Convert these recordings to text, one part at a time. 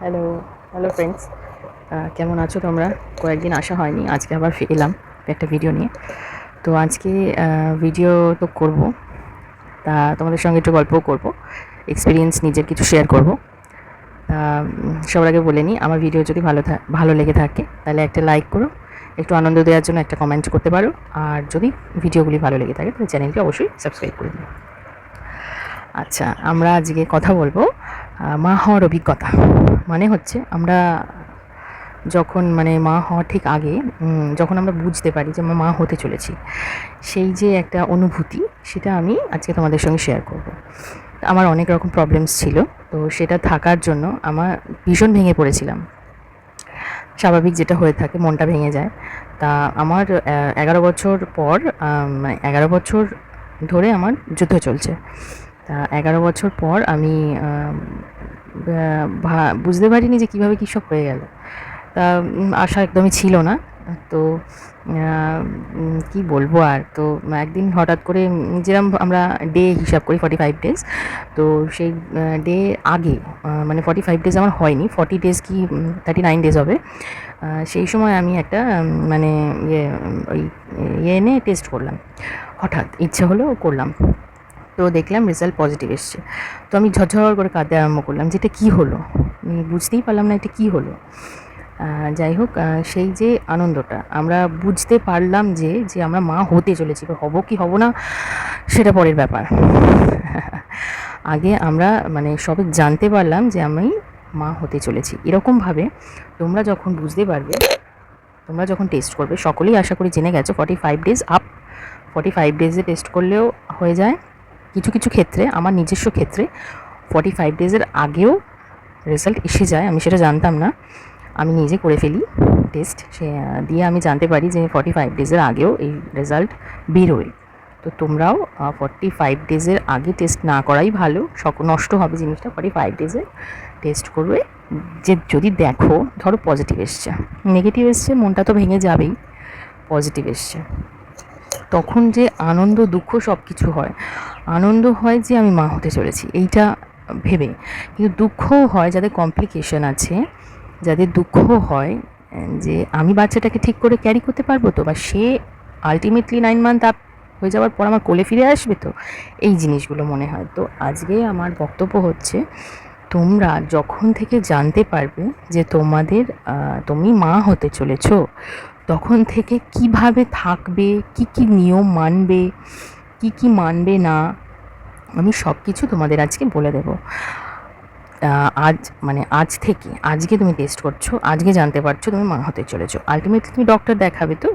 Hello hello friends কেমন আছো তোমরা? কয়েকদিন আসা হয়নি, আজকে আবার এলাম একটা ভিডিও নিয়ে। তো আজকে ভিডিও তো করব। তা তোমাদের সঙ্গে একটু গল্পও করব এক্সপিরিয়েন্স নিজের কিছু শেয়ার করব। সবার আগে বলে নিই আমার ভিডিও যদি ভালো ভালো লেগে থাকে, তাহলে একটা লাইক করো, একটু আনন্দ দেওয়ার জন্য একটা কমেন্ট করতে পারো। আর যদি ভিডিওগুলি ভালো লেগে থাকে, তাহলে চ্যানেলটি অবশ্যই সাবস্ক্রাইব করে দিও। আচ্ছা আমরা আজকে কথা বলব মা হওয়ার অভিজ্ঞতা। মানে হচ্ছে আমরা যখন মানে মা হওয়ার ঠিক আগে যখন আমরা বুঝতে পারি যে মা হতে চলেছি, সেই যে একটা অনুভূতি সেটা আমি আজকে তোমাদের সঙ্গে শেয়ার করব। আমার অনেক রকম প্রবলেমস ছিল, তো সেটা থাকার জন্য আমার ভীষণ ভেঙে পড়েছিলাম। স্বাভাবিক যেটা হয়ে থাকে, মনটা ভেঙে যায়। তা আমার, এগারো বছর পর মানে এগারো বছর ধরে আমার যুদ্ধ চলছে। তা এগারো বছর পর আমি বুঝতে পারিনি যে কীভাবে কৃষক হয়ে গেল। তা আশা একদমই ছিল না। তো কি বলব আর? তো, একদিন হঠাৎ করে যেরকম আমরা ডে হিসাব করি ফর্টি ফাইভ ডেজ তো সেই ডে আগে মানে ফর্টি ফাইভ ডেজ আমার হয়নি ফর্টি ডেজ কি থার্টি নাইন ডেজ হবে। সেই সময় আমি একটা মানে ইয়ে ওই ইয়ে এনে টেস্ট করলাম। হঠাৎ ইচ্ছে হলো করলাম। তো দেখলাম রেজাল্ট পজিটিভ এসছে। তো আমি ঝরঝর করে কাঁদতে আরম্ভ করলাম যে এটা কী হলো? আমি বুঝতেই পারলাম না এটা কী হলো। যাই হোক সেই যে আনন্দটা, আমরা বুঝতে পারলাম যে যে আমরা মা হতে চলেছি হব কি হব না, সেটা পরের ব্যাপার। আগে আমরা মানে সবে জানতে পারলাম যে আমি মা হতে চলেছি। এরকমভাবে তোমরা যখন বুঝতে পারবে, তোমরা যখন টেস্ট করবে, সকলেই আশা করি জেনে গেছো forty five days up forty five ডেজে test করলেও হয়ে যায়। কিছু কিছু ক্ষেত্রে, আমার নিজস্ব ক্ষেত্রে ফর্টি ফাইভ ডেজের আগেও রেজাল্ট এসে যায়, আমি সেটা জানতাম না। আমি নিজে করে ফেলি টেস্ট সে, দিয়ে আমি জানতে পারি যে ফর্টি ফাইভ ডেজের আগেও এই রেজাল্ট বেরোয়। তো তোমরাও ফর্টি ফাইভ ডেজের আগে টেস্ট না করাই ভালো, সক, নষ্ট হবে জিনিসটা ফর্টি ফাইভ ডেজে টেস্ট করবে। যে, যদি দেখো, ধরো পজিটিভ এসছে। নেগেটিভ এসছে, মনটা তো ভেঙে যাবেই পজিটিভ এসছে। তখন যে আনন্দ, দুঃখ সব কিছু হয়। আনন্দ হয় যে আমি মা হতে চলেছি, এইটা ভেবে। কিন্তু দুঃখও হয় যাদের কমপ্লিকেশন আছে, যাদের দুঃখ হয় যে আমি বাচ্চাটাকে ঠিক করে ক্যারি করতে পারব তো বা সে আলটিমেটলি নাইন মান্থ আপ হয়ে যাওয়ার পর আমার কোলে ফিরে আসবে তো, এই জিনিসগুলো মনে হয়। তো আজকে আমার বক্তব্য হচ্ছে, তোমরা যখন থেকে জানতে পারবে যে তোমাদের তুমি মা হতে চলেছো, তখন থেকে কীভাবে থাকবে, কি কি নিয়ম মানবে কি কি মানবে না, আমি সব কিছু তোমাদের আজকে বলে দেবো। আজ মানে আজ থেকে, আজকে তুমি টেস্ট করছ, আজকে জানতে পারছ তুমি মা হতে চলেছো। আলটিমেটলি তুমি ডক্টর দেখাবে তো।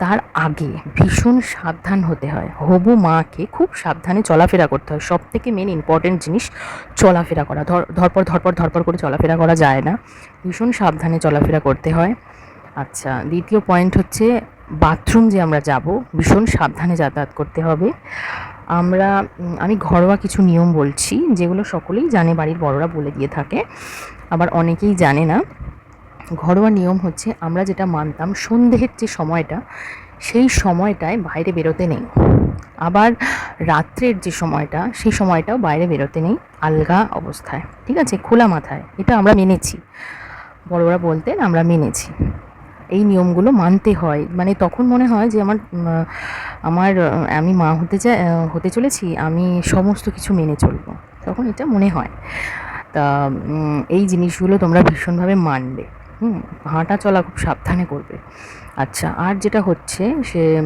তার আগে ভীষণ সাবধান হতে হয়। হবু মাকে খুব সাবধানে চলাফেরা করতে হয়। সব থেকে মেন ইম্পর্টেন্ট জিনিস চলাফেরা করা। ধর, ধরপর ধরপর ধরপর করে চলাফেরা করা যায় না। ভীষণ সাবধানে চলাফেরা করতে হয়। আচ্ছা দ্বিতীয় পয়েন্ট হচ্ছে বাথরুম যে আমরা যাব, ভীষণ সাবধানে যাতায়াত করতে হবে। আমরা আমি ঘরোয়া কিছু নিয়ম বলছি, যেগুলো সকলেই জানে, বাড়ির বড়রা বলে দিয়ে থাকে, আবার অনেকেই জানে না। ঘরোয়া নিয়ম হচ্ছে, আমরা যেটা মানতাম সন্ধ্যের যে সময়টা, সেই সময়টায় বাইরে বেরোতে নেই। আবার রাত্রের যে সময়টা, সেই সময়টাও বাইরে বেরোতে নেই, আলগা অবস্থায়। ঠিক আছে? খোলা মাথায়। এটা আমরা মেনেছি। বড়রা বলতেন, আমরা মেনেছি। এই নিয়মগুলো মানতে হয়। মানে তখন মনে হয় যে আমার আমার, আমি মা হতে চাই হতে চলেছি, আমি সমস্ত কিছু মেনে চলবো। তখন এটা মনে হয়। তা এই জিনিসগুলো তোমরা ভীষণভাবে মানবে। হুম, হাঁটা চলা খুব সাবধানে করবে। আচ্ছা আর যেটা হচ্ছে সে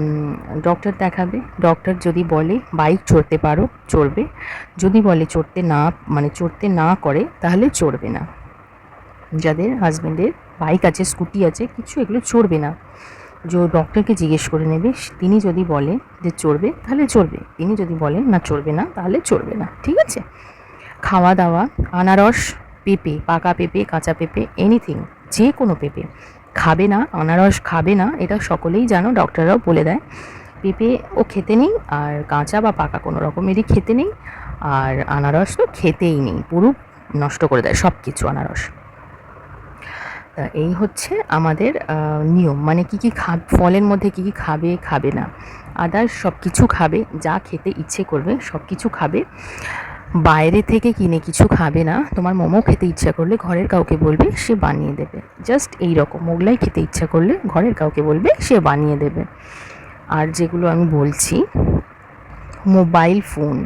ডক্টর দেখাবে। ডক্টর যদি বলে বাইক চড়তে পারো, চড়বে। যদি বলে, চড়তে না মানে চড়তে না করে, তাহলে চড়বে না। যাদের হাজব্যান্ডের বাইক আছে, স্কুটি আছে, কিছু এগুলো চড়বে না। যে ডক্টরকে জিজ্ঞেস করে নেবে, তিনি যদি বলে যে চড়বে, তাহলে চড়বে। তিনি যদি বলেন না চড়বে না, তাহলে চড়বে না, ঠিক আছে? খাওয়া দাওয়া, আনারস, পেঁপে, পাকা পেঁপে, কাঁচা পেঁপে এনিথিং যে কোনো পেঁপে। খাবে না, আনারস খাবে না, এটা সকলেই জানো, ডক্টররাও বলে দেয়। পেঁপে ও খেতে নেই, আর কাঁচা বা পাকা কোনো রকমেরই খেতে নেই, আর আনারস তো খেতেই নেই, পুরো নষ্ট করে দেয় সব কিছু আনারস। এই হচ্ছে আমাদের নিয়ম। মানে কি কি খা, ফলের মধ্যে কি কি খাবে খাবে না। আদার্স সব কিছু খাবে, যা খেতে ইচ্ছে করবে সব কিছু খাবে। বাইরে থেকে কিনে কিছু খাবে না, তোমার মোমো খেতে ইচ্ছা করলে ঘরের কাউকে বলবে, সে বানিয়ে দেবে। জাস্ট এই রকম, মোগলাই খেতে ইচ্ছা করলে ঘরের কাউকে বলবে, সে বানিয়ে দেবে। আর যেগুলো আমি বলছি, মোবাইল ফোন।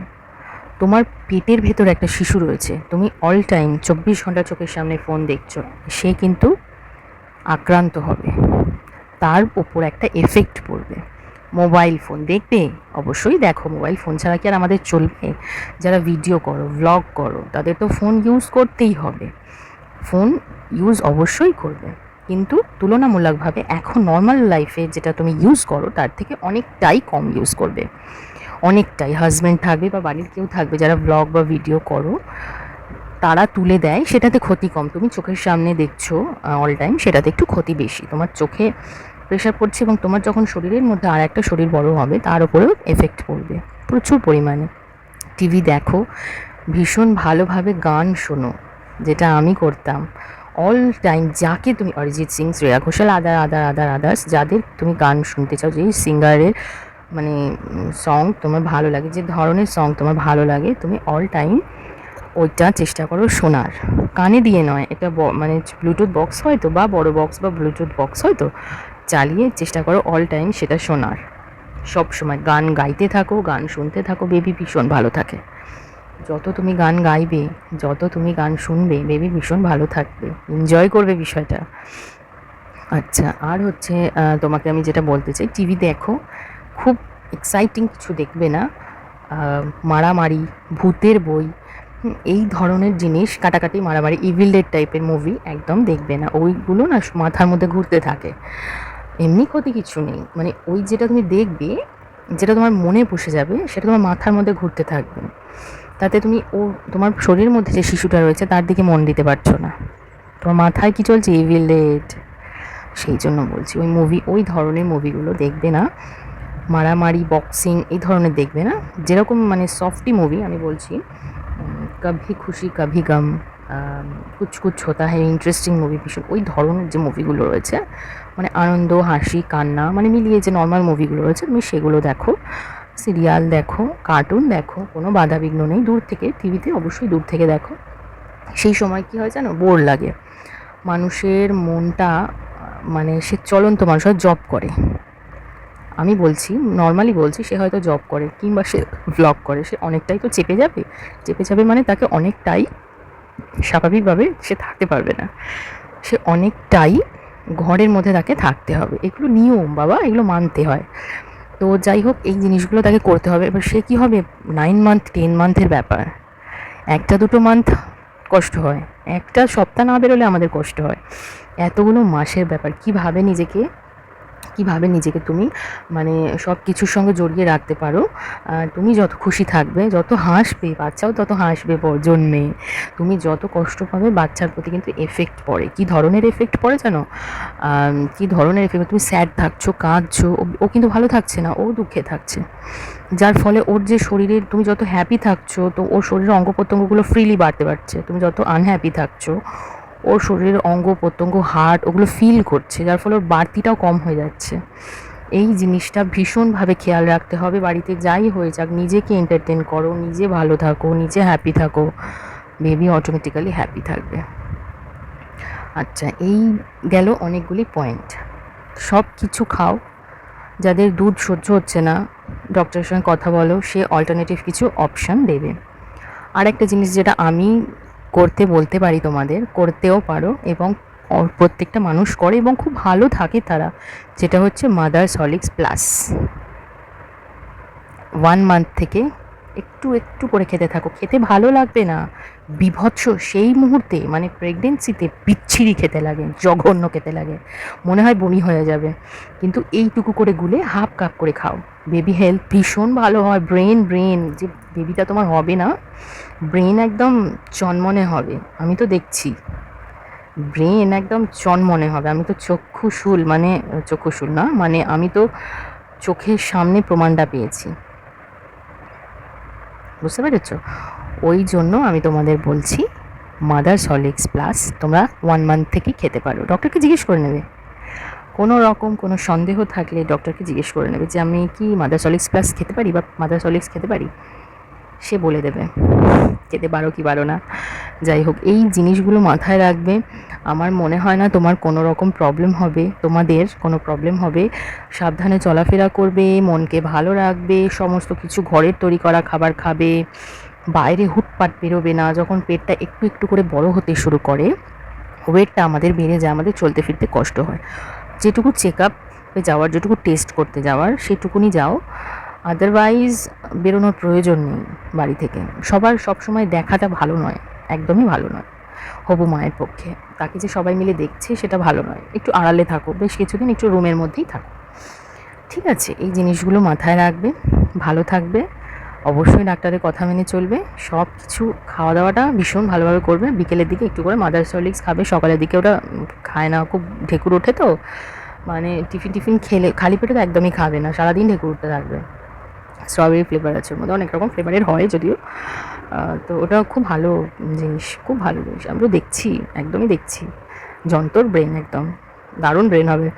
তোমার পেটের ভেতর একটা শিশু রয়েছে। তুমি অল টাইম চব্বিশ ঘণ্টা চোখের সামনে ফোন দেখছ। সে কিন্তু আক্রান্ত হবে। তার ওপর একটা এফেক্ট পড়বে। মোবাইল ফোন দেখবে? অবশ্যই দেখো। মোবাইল ফোন ছাড়া কি আর আমাদের চলবে? যারা ভিডিও করো ভ্লগ করো, তাদের তো ফোন ইউজ করতেই হবে। ফোন ইউজ অবশ্যই করবে। কিন্তু তুলনামূলকভাবে এখন নর্মাল লাইফে যেটা তুমি ইউজ করো, তার থেকে অনেকটাই কম ইউজ করবে। অনেকটাই হাজব্যান্ড থাকবে বা বাড়ির কেউ থাকবে, যারা ব্লগ বা ভিডিও করো, তারা তুলে দেয়, সেটাতে ক্ষতি কম। তুমি চোখের সামনে দেখছ অল টাইম সেটাতে একটু ক্ষতি বেশি। তোমার চোখে প্রেশার পড়ছে এবং তোমার যখন শরীরের মধ্যে আর একটা শরীর বড় হবে, তার উপরেও এফেক্ট পড়বে, প্রচুর পরিমাণে। টিভি দেখো, ভীষণ ভালোভাবে গান শোনো, যেটা আমি করতাম। অল টাইম যাকে তুমি Arijit Singh, Shreya Ghoshal other other other others যাদের তুমি গান শুনতে চাও, যেই সিঙ্গারের মানে সং তোমার ভালো লাগে, যে ধরনের সং তোমার ভালো লাগে, তুমি অল টাইম ওইটা চেষ্টা করো শোনার। কানে দিয়ে নয়, এটা মানে ব্লুটুথ বক্স হয়তো বা বড় বক্স বা ব্লুটুথ বক্স হয়তো চালিয়ে চেষ্টা করো অল টাইম সেটা শোনার। সব সময় গান গাইতে থাকো, গান শুনতে থাকো বেবি ভীষণ ভালো থাকে। যত তুমি গান গাইবে, যত তুমি গান শুনবে বেবি ভীষণ ভালো থাকবে। এনজয় করবে বিষয়টা। আচ্ছা আর হচ্ছে তোমাকে আমি যেটা বলতে চাই, টিভি দেখো। খুব এক্সাইটিং কিছু দেখবে না। মারামারি, ভূতের বই এই ধরনের জিনিস, কাটাকাটি, মারামারি ইভিল ডেড টাইপের মুভি একদম দেখবে না। ওইগুলো না মাথার মধ্যে ঘুরতে থাকে। এমনি ক্ষতি কিছু নেই। মানে ওই যেটা তুমি দেখবে, যেটা তোমার মনে বসে যাবে, সেটা তোমার মাথার মধ্যে ঘুরতে থাকবে। তাতে তুমি ও, তোমার শরীরের মধ্যে যে শিশুটা রয়েছে, তার দিকে মন দিতে পারছ না। তোমার মাথায় কী চলছে? ইভিল ডেড সেই জন্য বলছি, ওই মুভি ওই ধরনের মুভিগুলো দেখবে না। মারামারি বক্সিং এই ধরনের দেখবে না? যেরকম মানে সফটি মুভি আমি বলছি কভি খুশি, কভি গম কুচ কুচ হতা হ্যাঁ ইন্টারেস্টিং মুভি ভীষণ। ওই ধরনের যে মুভিগুলো রয়েছে মানে আনন্দ, হাসি, কান্না মানে মিলিয়ে যে নর্মাল মুভিগুলো রয়েছে, তুমি সেগুলো দেখো। সিরিয়াল দেখো কার্টুন দেখো, কোনো বাধা বিঘ্ন নেই। দূর থেকে, টিভিতে অবশ্যই দূর থেকে দেখো। সেই সময় কী হয় জানো? বোর লাগে। মানুষের মনটা মানে সে চলন্ত মানুষ জব করে। আমি বলছি নর্মালি বলছি, সে হয়তো জব করে কিংবা সে ব্লগ করে, সে অনেকটাই তো চেপে যাবে। চেপে যাবে মানে তাকে অনেকটাই স্বাভাবিকভাবে সে থাকতে পারবে না। সে অনেকটাই ঘরের মধ্যে তাকে থাকতে হবে। এগুলো নিয়ম বাবা, এগুলো মানতে হয়। তো যাই হোক, এই জিনিসগুলো তাকে করতে হবে। এবার সে কী হবে? নাইন মান্থ টেন মান্থের ব্যাপার। একটা দুটো মান্থ কষ্ট হয়। একটা সপ্তাহ না বেরোলে আমাদের কষ্ট হয়। এতগুলো মাসের ব্যাপার। কীভাবে নিজেকে কীভাবে নিজেকে তুমি মানে সব কিছুর সঙ্গে জড়িয়ে রাখতে পারো। তুমি যত খুশি থাকবে, যত হাসবে, বাচ্চাও তত হাসবে জন্মে তুমি যত কষ্ট পাবে, বাচ্চার প্রতি কিন্তু এফেক্ট পড়ে। কী ধরনের এফেক্ট পড়ে জানো? কী ধরনের এফেক্ট তুমি স্যাড থাকছো, কাঁদছো, ও কিন্তু ভালো থাকছে না, ও দুঃখে থাকছে। যার ফলে ওর যে শরীরের, তুমি যত হ্যাপি থাকছো, তো ওর শরীরের অঙ্গ প্রত্যঙ্গগুলো ফ্রিলি বাড়তে পারছে। তুমি যত আনহ্যাপি থাকছো ওর শরীরের অঙ্গ, প্রত্যঙ্গ হার্ট ওগুলো ফিল করছে, যার ফলে ওর বাড়তিটাও কম হয়ে যাচ্ছে। এই জিনিসটা ভীষণভাবে খেয়াল রাখতে হবে, বাড়িতে যাই হয়ে যাক, নিজেকে এন্টারটেন করো, নিজে ভালো থাকো, নিজে হ্যাপি থাকো বেবি অটোমেটিক্যালি হ্যাপি থাকবে। আচ্ছা এই গেল অনেকগুলি পয়েন্ট সব কিছু খাও, যাদের দুধ সহ্য হচ্ছে না ডক্টরের সঙ্গে কথা বলো, সে অল্টারনেটিভ কিছু অপশান দেবে। আর একটা জিনিস যেটা আমি করতে বলতে পারি তোমাদের, করতেও পারো এবং প্রত্যেকটা মানুষ করে এবং খুব ভালো থাকে তারা, যেটা হচ্ছে মাদার সলিক্স প্লাস ওয়ান মান্থ থেকে একটু একটু করে খেতে থাকো, খেতে ভালো লাগবে না। বিভৎস সেই মুহূর্তে মানে প্রেগনেন্সিতে বিচ্ছিরি খেতে লাগে, জঘন্য খেতে লাগে। মনে হয় বমি হয়ে যাবে। কিন্তু এইটুকু করে গুলে হাফ কাপ করে খাও। বেবি হেলথ ভীষণ ভালো হয় ব্রেন ব্রেন যে বেবিটা তোমার হবে না ব্রেন একদম চনমনে হবে। আমি তো দেখছি। ব্রেন একদম চনমনে হবে। আমি তো চক্ষুশুল মানে চক্ষুশুল না মানে আমি তো চোখের সামনে প্রমাণটা পেয়েছি। বুঝতে পেরেছ? ওই জন্য আমি তোমাদের বলছি মাদার সলিক্স প্লাস তোমরা ওয়ান মান্থ থেকেই খেতে পারো। ডক্টরকে জিজ্ঞেস করে নেবে। কোনো রকম কোনো সন্দেহ থাকলে ডক্টরকে জিজ্ঞেস করে নেবে যে, আমি কি মাদার সলিক্স প্লাস খেতে পারি বা মাদার সলিক্স খেতে পারি? সে বলে দেবে, খেতে পারো কি পারো না। যাই হোক, এই জিনিসগুলো মাথায় রাখবে। আমার মনে হয় না তোমার কোনো রকম প্রবলেম হবে। তোমাদের কোনো প্রবলেম হবে। সাবধানে চলাফেরা করবে, মনকে ভালো রাখবে, সমস্ত কিছু ঘরের তৈরি করা খাবার খাবে। বাইরে হুটপাট বেরোবে না, যখন পেটটা একটু একটু করে বড় হতে শুরু করে, ওয়েটটা আমাদের বেড়ে যায়, আমাদের চলতে ফিরতে কষ্ট হয়। যেটুকু চেক আপে যাওয়ার, যেটুকু টেস্ট করতে যাওয়ার, সেটুকুনি যাও। আদারওয়াইজ বেরোনোর প্রয়োজন নেই বাড়ি থেকে। সবার সবসময় দেখাটা ভালো নয়, একদমই ভালো নয়, হবু মায়ের পক্ষে। তাকে যে সবাই মিলে দেখছে, সেটা ভালো নয়। একটু আড়ালে থাকো, বেশ কিছুদিন একটু রুমের মধ্যেই থাকো। ঠিক আছে, এই জিনিসগুলো মাথায় রাখবে, ভালো থাকবে। অবশ্যই ডাক্তারের কথা মেনে চলবে। সব কিছু খাওয়া দাওয়াটা ভীষণ ভালোভাবে করবে। বিকেলের দিকে একটু করে মাদার সলিক্স খাবে। সকালের দিকে ওটা খায় না। খুব ঢেকুর ওঠে তো। মানে টিফিন টিফিন খেলে, খালি পেটে তো একদমই খাবে না। সারাদিন ঢেকুর উঠতে থাকবে। স্ট্রবেরি ফ্লেভার আছে ওর মধ্যে। অনেক রকম ফ্লেভারের হয় যদিও। তো ওটা খুব ভালো জিনিস। খুব ভালো জিনিস। আমি তো দেখছি, একদমই দেখছি। যন্তর ব্রেন একদম। দারুণ ব্রেন হবে।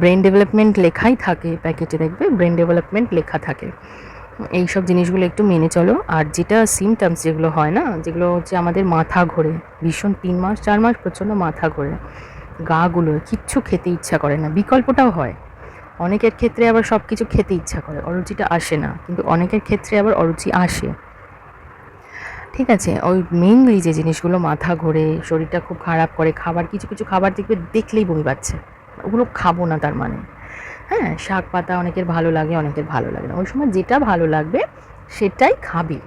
ব্রেন ডেভেলপমেন্ট লেখাই থাকে প্যাকেটে দেখবে। ব্রেন ডেভেলপমেন্ট লেখা থাকে। এই সব জিনিসগুলো একটু মেনে চলো। আর যেটা সিমটমস যেগুলো হয় না, যেগুলো হচ্ছে আমাদের মাথা ঘোরে, ভীষণ তিন মাস, চার মাস প্রচণ্ড মাথা ঘোরে গাগুলো কিচ্ছু খেতে ইচ্ছা করে না, বিকল্পটাও হয়। অনেকের ক্ষেত্রে আবার সব কিছু খেতে ইচ্ছা করে, অরুচিটা আসে না, কিন্তু অনেকের ক্ষেত্রে আবার অরুচি আসে। ঠিক আছে, ওই মেইনলি যে জিনিসগুলো মাথা ঘোরে, শরীরটা খুব খারাপ করে, খাবার, কিছু কিছু খাবার দেখবে, দেখলেই বমি পাচ্ছে। ওগুলো খাব না তার মানে। হ্যাঁ শাক পাতা অনেকের ভালো লাগে, অনেকের ভালো লাগে না। ওই সময় যেটা ভালো লাগবে, সেটাই খাবে।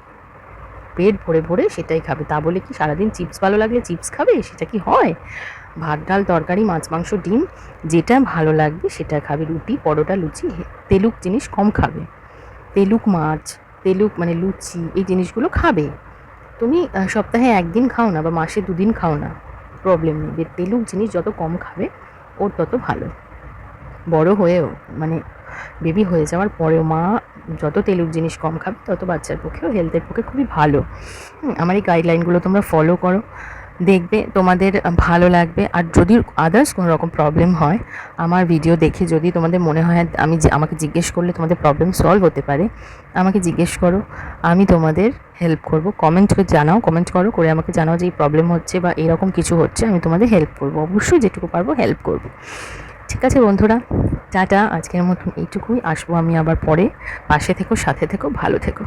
পেট ভরে ভরে সেটাই খাবে। তা বলে কি সারাদিন চিপস ভালো লাগলে চিপস খাবে? সেটা কি হয়? ভাত, ডাল, তরকারি, মাছ, মাংস, ডিম, যেটা ভালো লাগবে সেটা খাবে। রুটি, পরোটা, লুচি তেলুক জিনিস কম খাবে। তেলুক মাছ, তেলুক মানে লুচি, এই জিনিসগুলো খাবে। তুমি সপ্তাহে একদিন খাও না বা মাসে দুদিন খাও না। প্রবলেম নেই। তেলুক জিনিস যত কম খাবে, ওর তত ভালো। বড় হয়েও মানে বেবি হয়ে যাওয়ার পরেও মা যত তেলুক জিনিস কম খাবে, তত বাচ্চার পক্ষেও হেলথের পক্ষে খুবই ভালো। আমার এই গাইডলাইনগুলো তোমরা ফলো করো। দেখবে তোমাদের ভালো লাগবে। আর যদি আদার্স কোনো রকম প্রবলেম হয়, আমার ভিডিও দেখে যদি তোমাদের মনে হয় আমি আমাকে জিজ্ঞেস করলে তোমাদের প্রবলেম সলভ হতে পারে, আমাকে জিজ্ঞেস করো। আমি তোমাদের হেল্প করব। কমেন্ট করে জানাও কমেন্ট করো, করে আমাকে জানাও যে এই প্রবলেম হচ্ছে বা এরকম কিছু হচ্ছে, আমি তোমাদের হেল্প করব। অবশ্যই যেটুকু পারব হেল্প করব। ঠিক আছে বন্ধুরা, টাটা, আজকের মতন এইটুকুই। আসব আমি আবার পরে। পাশে থেকো, সাথে থেকো, ভালো থেকো।